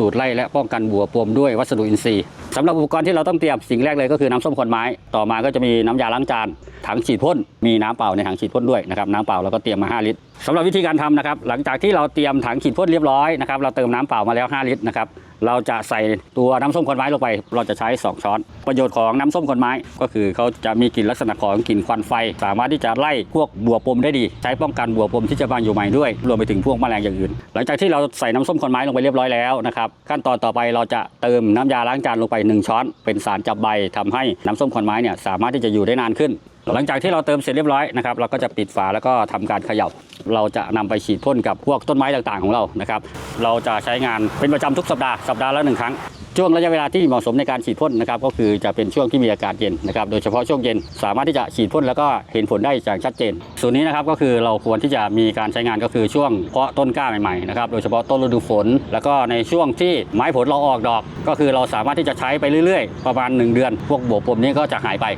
สูตรไล่และป้องกันบัวปวมด้วยวัสดุอินทรีย์สำหรับอุปกรณ์ที่เราต้องเตรียมสิ่งแรกเลยก็คือน้ำส้มขนไม้ต่อมาก็จะมีน้ำยาล้างจานถังฉีดพ่นมีน้ำเปล่าในถังฉีดพ่นด้วยนะครับน้ำเปล่าเราก็เตรียมมา 5 ลิตรสำหรับวิธีการทำนะครับหลังจากที่เราเตรียมถังฉีดพ่นเรียบร้อยนะครับเราเติมน้ำเปล่ามาแล้ว 5 ลิตรนะครับ เราจะใส่ตัวน้ำส้มขอนไม้ลงไป เราจะใช้ 2 ช้อน ประโยชน์ของน้ำส้มขอนไม้ ก็คือเขาจะมีกลิ่นลักษณะของกลิ่นควันไฟ สามารถที่จะไล่พวกบัวปมได้ดี ใช้ป้องกันบัวปมที่จะบานอยู่ใหม่ด้วย รวมไปถึงพวกแมลงอย่างอื่น หลังจากที่เราใส่น้ำส้มขอนไม้ลงไปเรียบร้อยแล้วนะครับขั้นตอนต่อไปเราจะเติมน้ำยาล้างจานลงไป 1 ช้อน เป็นสารจับใบทำให้น้ำส้มขอนไม้เนี่ยสามารถที่จะอยู่ได้นานขึ้น หลังจากที่เราเติมเสร็จเรียบร้อยนะครับเราก็จะปิดฝาแล้วก็ทำการเขย่าเราจะนำไปฉีดพ่นกับพวกต้นไม้ต่างๆของเรานะครับเราจะใช้งานเป็นประจำทุกสัปดาห์สัปดาห์ละหนึ่งครั้งช่วงระยะเวลาที่เหมาะสมในการฉีดพ่นนะครับก็คือจะเป็นช่วงที่มีอากาศเย็นนะครับโดยเฉพาะช่วงเย็นสามารถที่จะฉีดพ่นแล้วก็เห็นผลได้อย่างชัดเจน ส่วนนี้นะครับก็คือเราควรที่จะมีการใช้งานก็คือช่วงเพาะต้นกล้าใหม่ๆนะครับโดยเฉพาะต้นฤดูฝน แล้วก็ในช่วงที่ไม้ผลเราออกดอก ก็คือเราสามารถที่จะใช้ไปเรื่อยๆ ประมาณ 1 เดือน พวกบวบปมนี้ก็จะหายไป